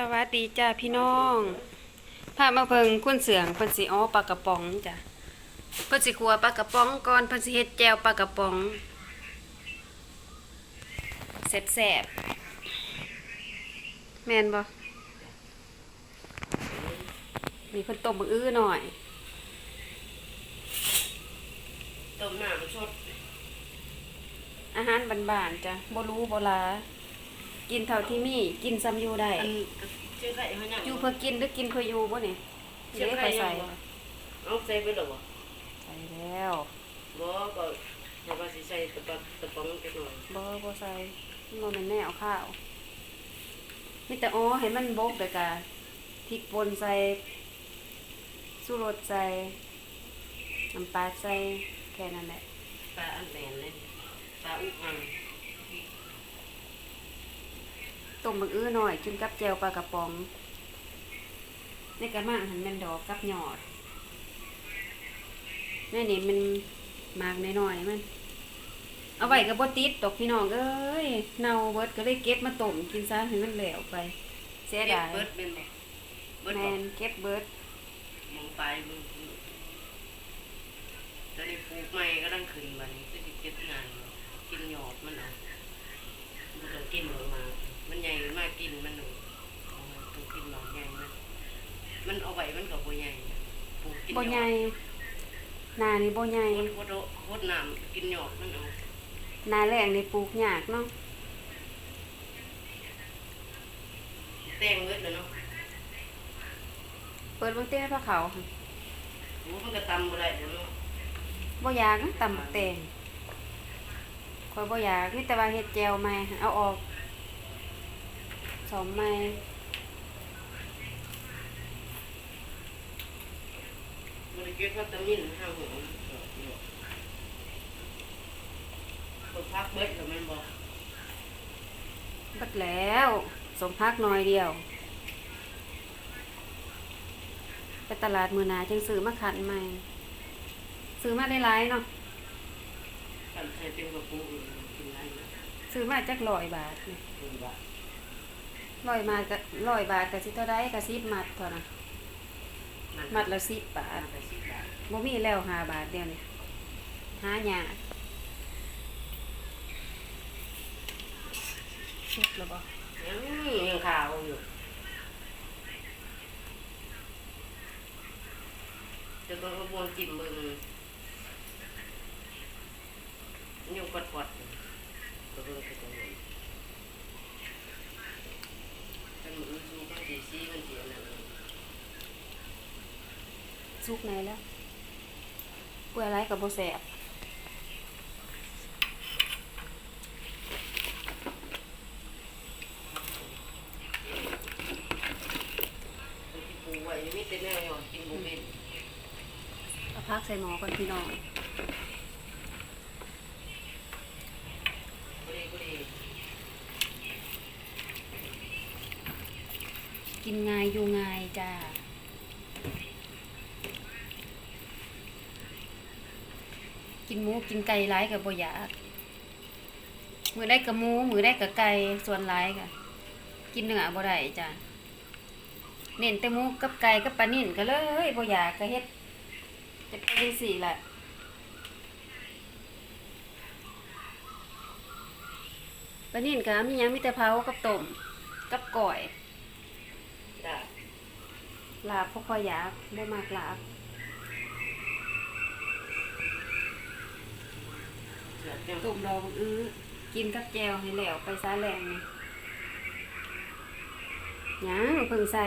สวัสดีจ้าพี่น้องพามาเพิงคุณเสืองเพิ่นสิอ้อปลากระป๋องจ้ะเพิ่นสิขัวปลากระป๋องก่อนเพิ่นสิเฮ็ดแจวปลากระป๋องแซ่บๆแม่นบ่มีเพิ่นต้มบักอื้อหน่อยต้มหน้ามันชดอาหารบ้านๆจ้ะบ่รู้บ่ลา กินเท่าที่มีกินซ้ำอยู่ได้อันเชื่อไข่เขายังอยู่เพื่อกินหรือกินเพื่ออยู่บ่นี่เชื่อเด้ไข่ไปยัใส่งบ่เอาใส่ไปหรอวะใส่แล้วบ่ก็ถ้าว่าสิใส่ตะปะตะปองจักหน่อยบ่บ่ใส่มันเป็นแนวข้าวมีแต่อ๋อให้มันบกเด้อกะพริกป่นใส่สูรสใส่น้ำปลาใส่แค่นั้นแหละปลาอันแหนเลยปลาอุกอัง ต้มบักอื้อหน่อยกินกับแจวปลากระป๋องในกระมังหันแม่นดอกกับหยอดแม่นี่มันมากน้อยๆมัน เอาไว้ก็บ่ติดตกพี่น้องเอ้ยเน่าเบิดก็เลยเก็บมาต้มกินซะให้มันแล้วไป เสียดายเบิดเป็นบ่เบิดแมบ่นเก็บเบิดมองปลายมึงตอนนี้ปลูกใหม่กำลังขึ้นบัดนี้ก็สิเก็บงานบ่กินหยอดมันเอาบ่ต้องกินออกมา มันใหญ่มากกินมันหนูเอามันต้องกินหนอนใหญ่มันมันเอาไว้มันก็บ่ใหญ่ปลูกกินบ่หยใหอญ่ดหนานี่บ่ใหญ่โคตรโคตรน้ำกินหยอดมันเอาหนาแรงนี่ปลูกยากเนาะแตงเวทเลยเนาะเปิดเบิ่งเต้พระเขาค่ะโอ้มันก็ตำบ่ได้เดี๋ยวเนาะบ่อยากนะตำบักแตงข่อยบ่อยากมีแต่ว่าเฮ็ดแจวใหม่เอาออก สอมใหม่มันได้เก็บวิตามินห้าหัวคนพักเบิดแล้วแมันบอกเบิดแล้วสมพักหน่อยเดียว ไปตลาดมื้อหนาจึงซื้อมาขันใหม่ ซื้อมาได้หลายเนาะกันใช้เป็นกระปุกอื่นกินได้นะซื้อมาจักร้อยบาทนี่คุณบาท ร้อยมาก็ร้อยบาทก็สิเท่าใดก็10มัดเท่านั้นมัดละ10บาทไปสิบบาทบ่มีแล้วห้าบาทเดียวนี่หายากสุกแล้วบ่ยังยังขาวอยู่จะต้องกระบวนจิ้มเบิ่งยังกดๆอยู่กระเบิ่งไปตรงนี้มัน มือสูมันสีสีมันสีอันนั้นสุกไหนแล้วกล้วยไรกับบ่แซ่บปูไว้มีแต่แนวหยอดกินบุเป็นเอาพักใส่หม้อก่อนพี่น้อง บุรีบุรี กินง่ายอยู่ง่ายจ้ากินหมูกินไก่ไรกับบ่อยากมือได้กับหมูมือได้กับไก่ส่วนไรกะกินเนื้อบ่ได้จ้าเน้นแต่หมูกับไก่กับปลานิ่นก็เลยบ่อยากก็เฮ็ดจะไปจังสี่แหละปลานิ่นก็มียังมีแต่เผากับต้มกับก่อย ลาบพวกพอยากบ่มากลาบเสือเจ้าต้มดอกอื้อกินกับแจวให้แล้วไปซาแรงนี่หยังเพิ่งใส่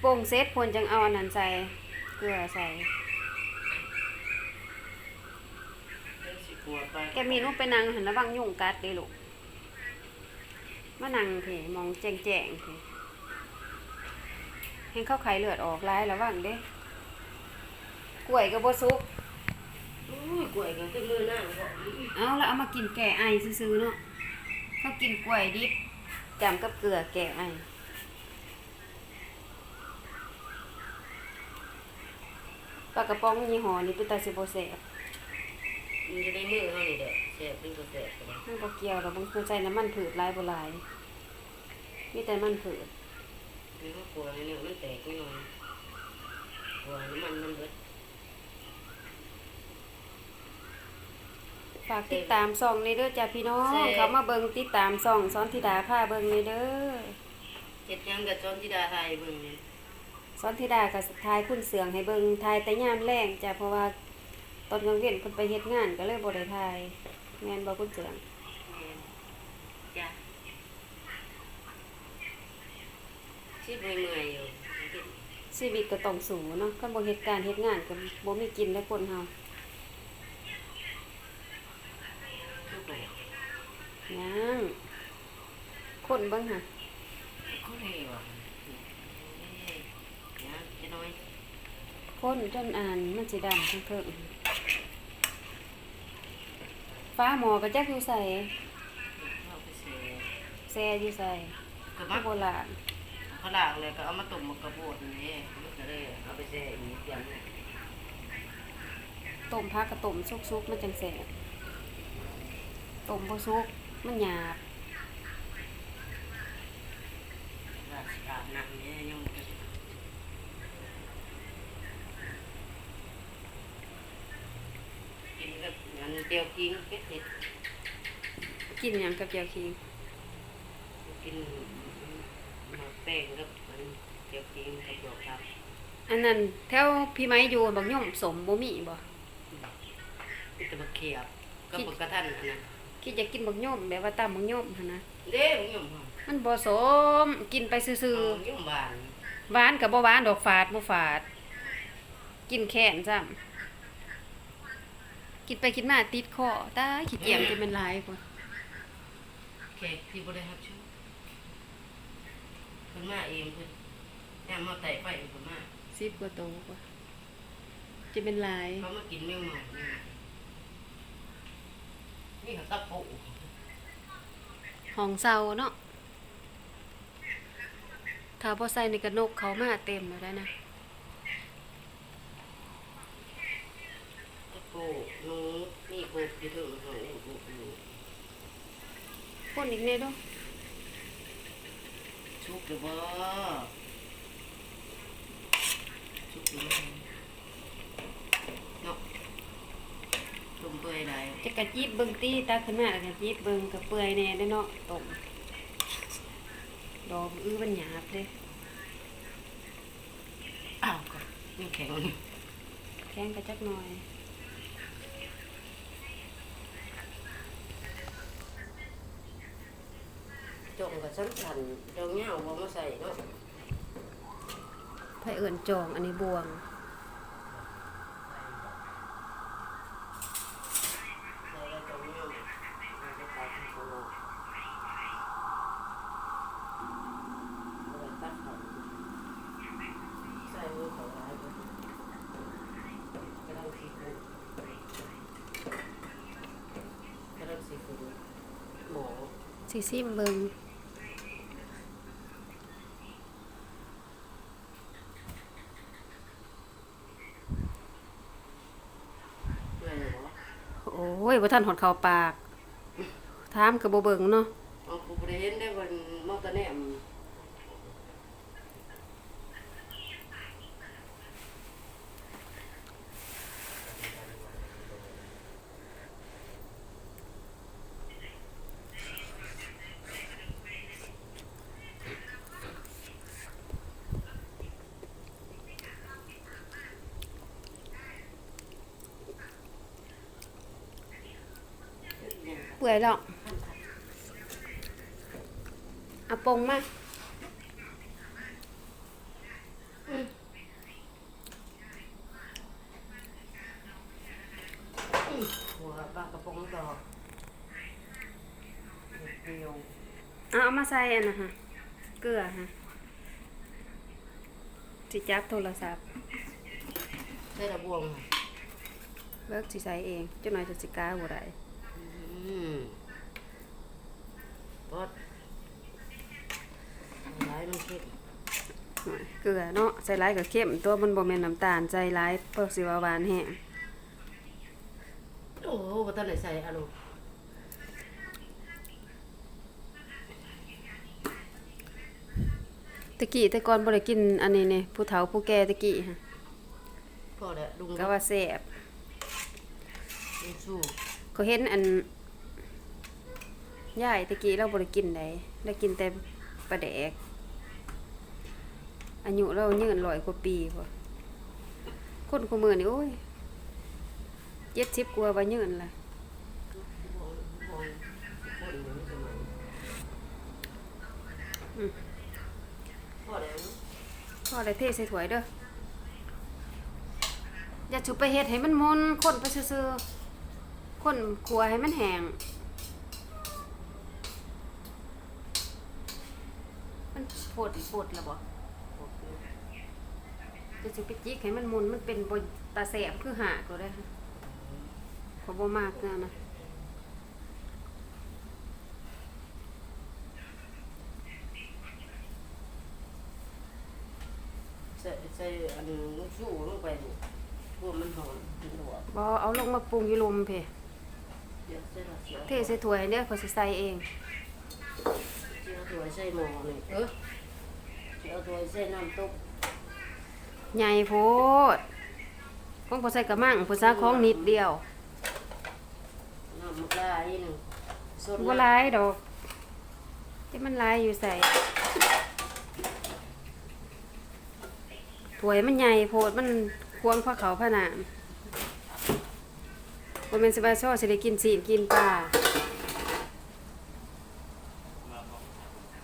โป่งเซตพนจังเอาอันนั้นใส่เกลือใส่เรื่องสิกลัวไปแกมีลูกไปนั่งหันระวังยุงกัดเด้ลูกมานั่งเพมองแจ้งแจ้งเพ เห็นเข้าไข่เลือดออกร้ายระวังเด้กล้วยก็บ่สุกอุ้ยกล้วยกันตึ้งมือหน้าก็เอาแล้วเอามากินแก่ไอซื้อๆเนาะเขากินกล้วยดิบจำกับเกลือแก่ไอปลากระป๋องยี่ห้อนี้เป็นตาสิบ่แซ่บมันจะได้มือเขานี่แหละแสบเป็นก็แสบกันมันบ่เกี่ยวดอกบางคนใส่น้ำมันผืดหลายบ่หลายมมีแต่มันผืด นี่ก็กลัวเลยเนี่ยมันแตกไม่น้อยกลัวน้ำมันมันเบิดฝากติดตามส่องในเด้อจ้าพี่น้องแซ่บเขามาเบิ่งติดตามส่องสอนธิดาผ้าเบิ่งในเด้อเจ็ดยังกับจอนที่ดาไทยเบิ่งเนี่ยสอนธิดาก็ทายคุณเสืองให้เบิ่งทายแต่ยามแรงจ้ะเพราะว่าตอนกลางเว้นเพิ่นไปเฮ็ดงานก็เลยบ่ได้ทายแม่นบ่คุณเสือง จ้ะ ชีพเมื่อยๆอยู่ชีวิตก็ต้องสู้เนาะคันบ่เฮ็ดการณ์เฮ็ดงานก็บ่มีกินแล้วคนเฮายยังคนบิ่งหะเขาเลยว่ะเอ้ยนะจะน้อยคนจนอ่านมันสิดำทั้งเทิงฟ้าหมอก็จักอยู่ใส่แซ่อยู่ใส่กระผู้มักโบราณ เขาล่างเลยก็เอามาต้มมากระโบดนี่มันก็เลยเอาไปแช่อีกอย่างหนึ่งต้มผักกับต้มสุกๆมันจังแซ่บต้มบ่สุกมันหยาบราชการหนักเนี่ยยังบ่ได้กินกับอันเจียวกิ้งเผ็ดเผ็ดกินหยังกับเจียวขิงกินหมัก แป้งกับอันเจียวกิ้งกับดอกครับอันนั้นแถวพี่ไม้อยู่บักย่อมสมบ่มีบ่นี่จะมาเขียบกับบักกระทันอันนั้นคิดอยากกินบักย่อมแบบว่าตำบักย่อมหั่นนะเด้ผมยมหอมมันบ่สมกินไปซื่ออ๋อยมหวานๆหวานกับบ่หวานดอกฝาดบ่ฝาด กินแค้นซ้ำกินไปกินมาติดคอตายขี้เกียจจะเป็นหลายพุ่นแขกที่บริหารช่วยเพิ่นมาเองเพิ่นแอมมาไต่ไฟเพิ่นมา10กว่าโตกว่า จะเป็นหลายเขามากินแมงเม่านี่นี่เขาตะปูห้องเซาเนาะถ้าบ่ใส่นี่ก็นกเขามาเต็มแล้วได้นะตะปูหนูนี่ปูอยู่เถึงหนูปูปูคนอีกแน่เด้อ ชุกหรือบ่ชุกหรือบ่เนาะตุ่มเปื่อยได้จะกระจิบเบิ่งตีตักขึ้นมาแล้วกระจิบเบิ่งกระเปื่อยแน่ได้อเนาะต้มดอกอื้อมันหยาบเด้อ้าวก็ยังแข็งอยู่แข็งกระจักหน่อย จ งกับสันสันๆเจ้าเงี้ยวบ่มาใส่เนาะไผเอิ่นจองอันนี้บวงใส่แล้วเจ้าเงี้ยวมันจะตายที่ข้างนอกเอาไว้ตัดเขาใส่มือเขาร้ายไปกำลังสีฟูกำลังสีฟูหมอ สิซิมเบิ่ง เพื่อนหมอ โอ้ ยบ่ทันหอดเข้าปากถามก็บ่เบิ่งเนาะ เอากูบ่ได้เห็นได้วันมอตะแนม เปื่อยแล้วเอาปงมาหัวปลากระป๋องดอกเดียวเอาเอามาใส่อันน่ะฮะ เกลือฮะสิจับโทรศัพท์ใส่ระบวงค่ะเลิกสิใส่เองจังหน่อยจะสิกล้าบ่ได้ อืมปอดร้ายมันคิด เกลือเนาะใส่หลายก็เข้มตัวมันบ่แม่นน้ำตาลใส่หลายเพิ่นสิว่าหวานแห้งโอ้โหบ่ทันได้ใส่อะลูกตะกี้แต่ก่อนบ่ได้กินอันนี้นี่ผู้เฒ่าผู้แก่ตะกี้ฮะพอแล้วลุงก็ว่าแซ่บลุงสู้ก็เห็นอันยายตะกี้เราบ่ได้กินได้ได้กินแต่ปลาแดก อายุเรายืนร้อยกว่าปีพุ่นคนกูมือนี่โอ้ย70กว่าว่ายืนละมอองคนเหมือนสมัยอืมพอแล้วพอได้เทใส่ถ้วยเด้ออย่าฉุบไปเฮ็ดให้มันมนคนไปซื่อๆคนขัวให้มันแห้งมันโพดโพดแล้วบ่ จะสิไปจิกให้มันมุนมันเป็นบตาแสบคือหาก็ได้ค่ะเพราะบ่มากนะนะใส่ใส่อันลุงสู้ลงไปดูพวกมันหอมมันหลวกบ่เอาลงมาปรุงอยู่ลมเพเดี๋ยวใส่ละเสียเทใส่ถ้วยเนี่ยเขาสิใส่เอง เจ้าตัวใส่หม้อนี่เออเจ้าตัวใส่น้ำตุ๊ก ใหญ่โพดของบ่ใส่กระมังผู้ซาของนิดเดียวน้ำมะกราอีหนึงสดบ่หลายดอกที่มันหลายอยู่ใส่ถ้วยมันใหญ่โพดมันควงพระเขาพระนามบ่แม่นสิว่าซ้อสิได้กินซีนกินปลา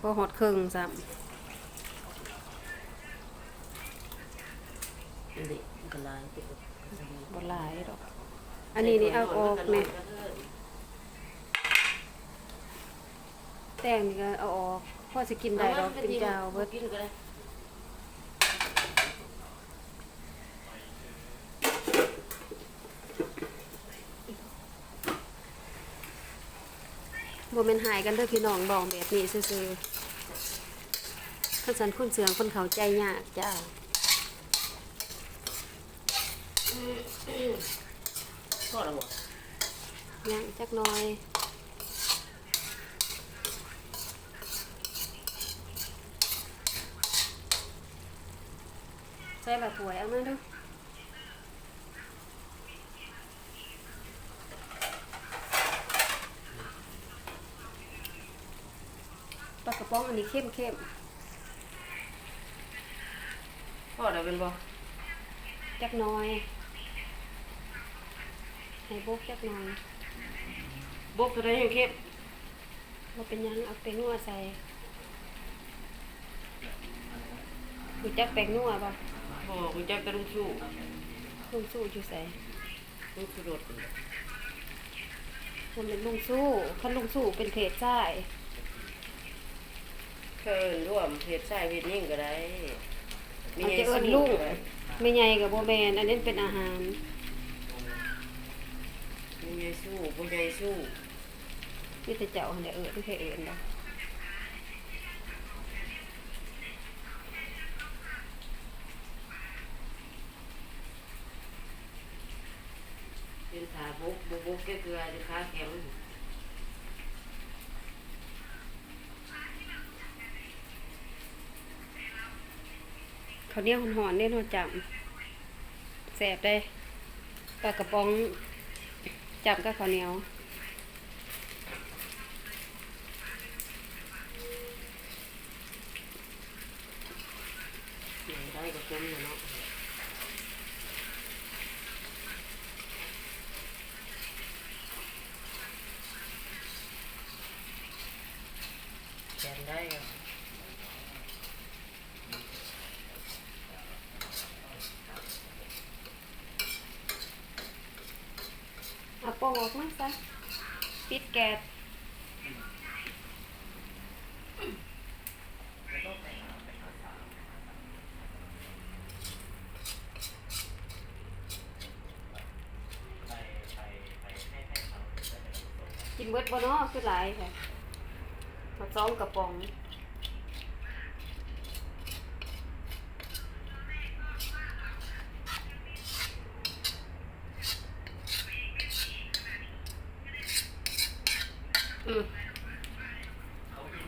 บ่ฮอดครึ่งซ้ำ อันนี้มันก็หลายติดบหลายดอก อันนี้นี่เอาออกแม่แต้งนี่ก็เอาออกพ่อสิกินได้ดอกกินเจ้าเบิดกินก็ได้บ่แม่นหายกันเด้อพี่น้องบอกแบบนี้ซื่อๆคันสันคุณเสืองคนเขาใจยากจ้า พอแล้วบ่ย่างจักหน่อยใส่ละถ้วยเอามาดูปลากระป๋องอันนี้เข้มเข้มพอแล้วเป็นบ่ๆจักหน่อย ให้บุกจักหน่อยบกตัวใดยังเข้มว่าเป็นหยังเอาแป้งนัวใส่รู้จักแป้งนัวป่ะบ่กูจักแต่ลุงสู้ลุงสู้อยู่ใส่ลุงสู้รถคนเป็นลุงสู้คันลุงสู้เป็นเพจใต้เคินร่วมเพจชายเพจยิ่งก็ได้มีอาจไงจะเอิ้นลุงไม่ใหญ่กับโบแมนอันนี้เป็นอาหาร มีไงสู้ผู้ใหญ่สู้ที่แต่เจ้าหันเดเอิญไม่เคยเอิญดอกเป็นขาบุกบุกบุกแก่เกลือจะขาแข็งเขาวเหนี้ยวหอนๆเนี่ยเราจำแสบได้ปลากระป๋อง จับกับข้าวเหนียว ได้ก็คุ้มเนาะแกนได้ก็ เอา โป่งออกมาซะปิดแก๊สกินเบิดบ่เนาะคือหลายค่ะมาซ้อมกระป๋อง อืม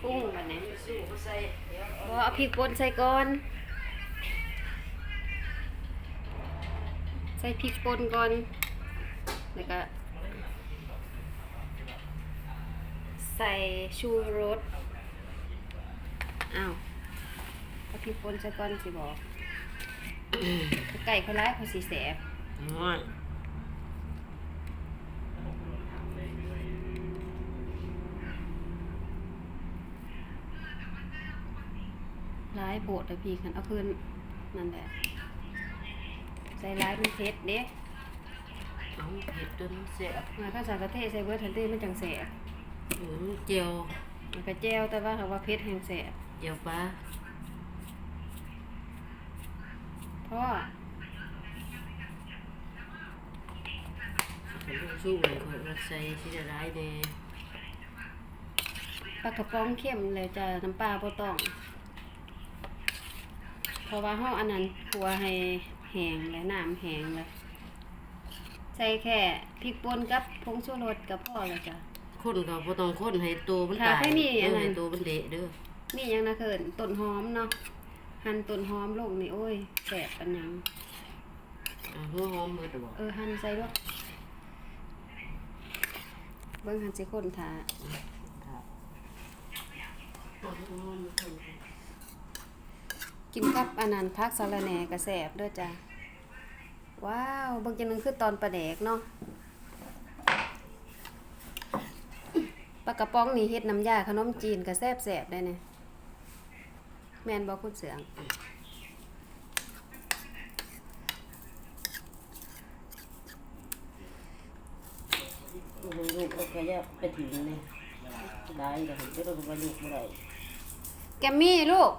กุ้งกันนี่ยสู้เขาใส่เดี๋ยวบ่เอาพริกป่นใส่ก่อน ใส่พริกป่นก่อน แล้วก็ใส่ชูรส อ้าวเอาพริกป่นใส่ก่อนสิบอกไก่เขาร้ายเขาสีแสบ น้อย ร้าย โบดเลยพี่คันเอาคืนนั่นแหละใส่ร้ายมันเผ็ดเด้เอาเผ็ดจนเสียบมาข้าวสารกะเทใส่เบิร์ทันเต้มันจังแสบอืมเจียวมันก็แจ้วแต่ว่าเขาว่าเผ็ดแห้งแสบเจียวปลาเพราะผมต้องสู้เลยคนรักใส่ที่จะร้ายแน่ปลากระป๋องเข้มเลยจะน้ำปลาบ่ต้องเพ ราะว่าเฮาอันนั้นครัวให้แห้งและน้ำแห้งเลยใส่แค่พริกป่นกับผงชูรสกับพ่อเลยจ้ะ คนก็บ่ต้องคนให้ตัวมันค่ะตายให้มีอันนั้นเให้ตัวมันเดะเด้อนี่ยังนะเขินต้นหอมเนาะหั่นต้นหอมลงนี่โอ้ยแสบปันหยัง อ่าหัวหอมเบิดบ่เออหั่นใส่ด้วยเบิ่งหั่นสิคนทาครับหัวหอมมันคน กินกับอันนั้นพักสะระแหน่กระแสบเด้อจ้ะ ว้าวเบิ่งจังหนึงคือตอนปลาแดกเนาะปลากระป๋องนี่เฮ็ดน้ำยาขนมจีนกระแซบแสบได้เนี่ยแม่นบ่คุณเสืองลูกลูกเอาขยะไปถึงเลยได้ก็เห็นจะต้องมาลูกบ่ได้แกมมี่ลูก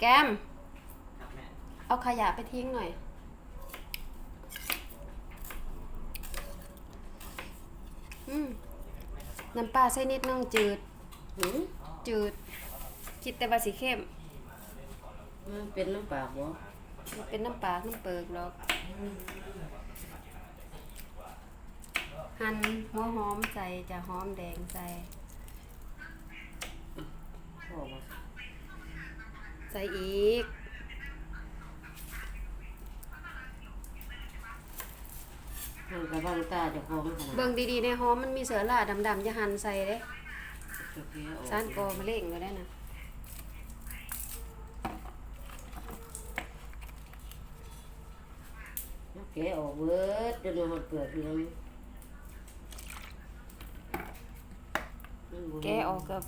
แกมเอาขยะไปทิ้งหน่อย อืมน้ำปลาใส่นิดน้องจืดหือจืด คิดแต่ว่าสีเข้มมันเป็นน้ำปากบ่มันเป็นน้ำปลาน้ำเปิกหรอกหั่นหัวหอมใส่จะหอมแดงใส่ พ่อบ่ ใส่อีกมันก็บังตาเจ้าของขนาดเบิ่งดีๆในหอมมันมีเสือล่าดำๆจะหั่นใส่เด้โอเคเอสารกอมะเร็งก็ได้นะแกะออกเบิดจนหมดเปลือกเลยแกะออกกับ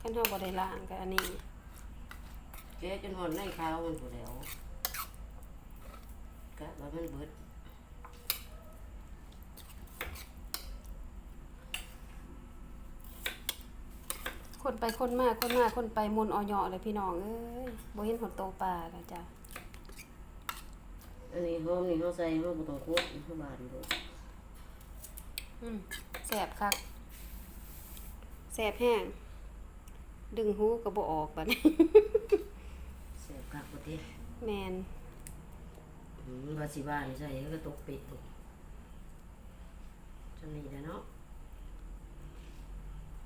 ขั้นเฮาบ่ได้ล้างกับอันนี้ แกะจนหมดในข้าวมันผู้แล้วกะว่ามันเบิดคนไปคนมาคนมาคนไปมนต์ออยอเลยพี่น้องเอ้ยบ่เห็นหดโตปลาแล้วจ้ะอันนี้หอมนี่เขาใส่เขาบ่ต้องโคตรเขาบานเลยอืมแสบคักแสบแห้ง ดึงหูก็บ่ออกบัดนี้เสียบกักประเทศแมนอืมว่าสิบ้านใส่ก็ตกเป็ดจนนี้แหล้วเนาะ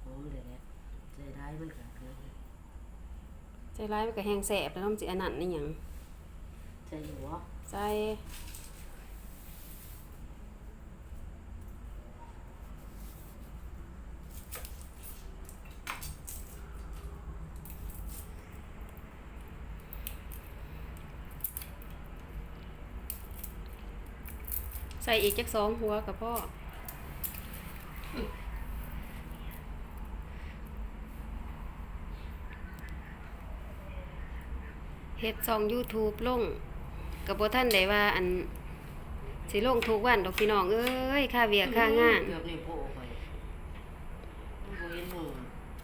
หอมเลยแหละใส่ได้มันกักนะใจร้ายมันก็แห้งแสบแล้วน้ำสิอันนั้นนี่หยังใส่หัวใส่ ใส่อีกจักสองหัวกับพ่อเฮ็ดช่อง YouTube ลงกับบ่ท่านได้ว่าอันสิลงทุกวันดอกพี่น้องเอ้ยค่าเวียกค่างานเกือบนี่โผล่ไปมันบ่เห็นหง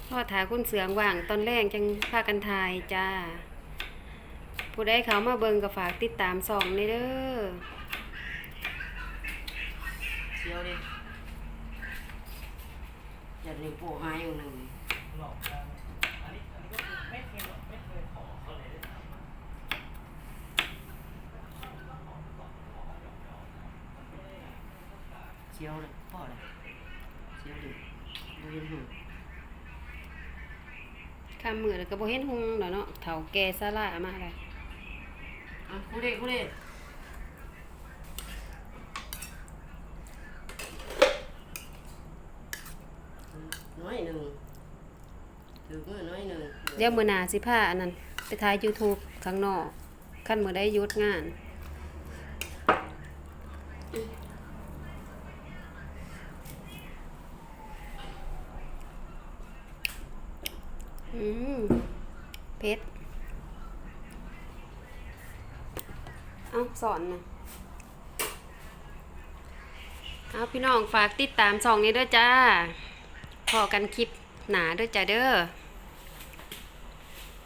พ่อถาคุณเสืองว่างตอนแรกจังพากันทายจ้า ผู้ใดเขามาเบิ่งก็ฝากติดตามส่องนี่เด้อ เชียวดิจัดนี่โผล่หายอยู่หนึ่งเชียวเลยพ่อเลยเชียวดิบ่เห็นหงข้ามมือแล้วก็บ่เห็นหุงดอกเนาะเฒ่าแก่ซาลามาเลยอะกูเด็กกูเด็กน้อยหนึ่งถือมือน้อยหนึ่ง เดี๋ยวมือหนาสิพาอันนั้นไปถ่าย YouTube ข้างนอกคันมือได้ยุดงานอืมเผ็ดเอาสอนนะเอาพี่น้องฝากติดตามช่องนี้ด้วยจ้าพอกันคลิปหนาด้วยจ้าเด้อ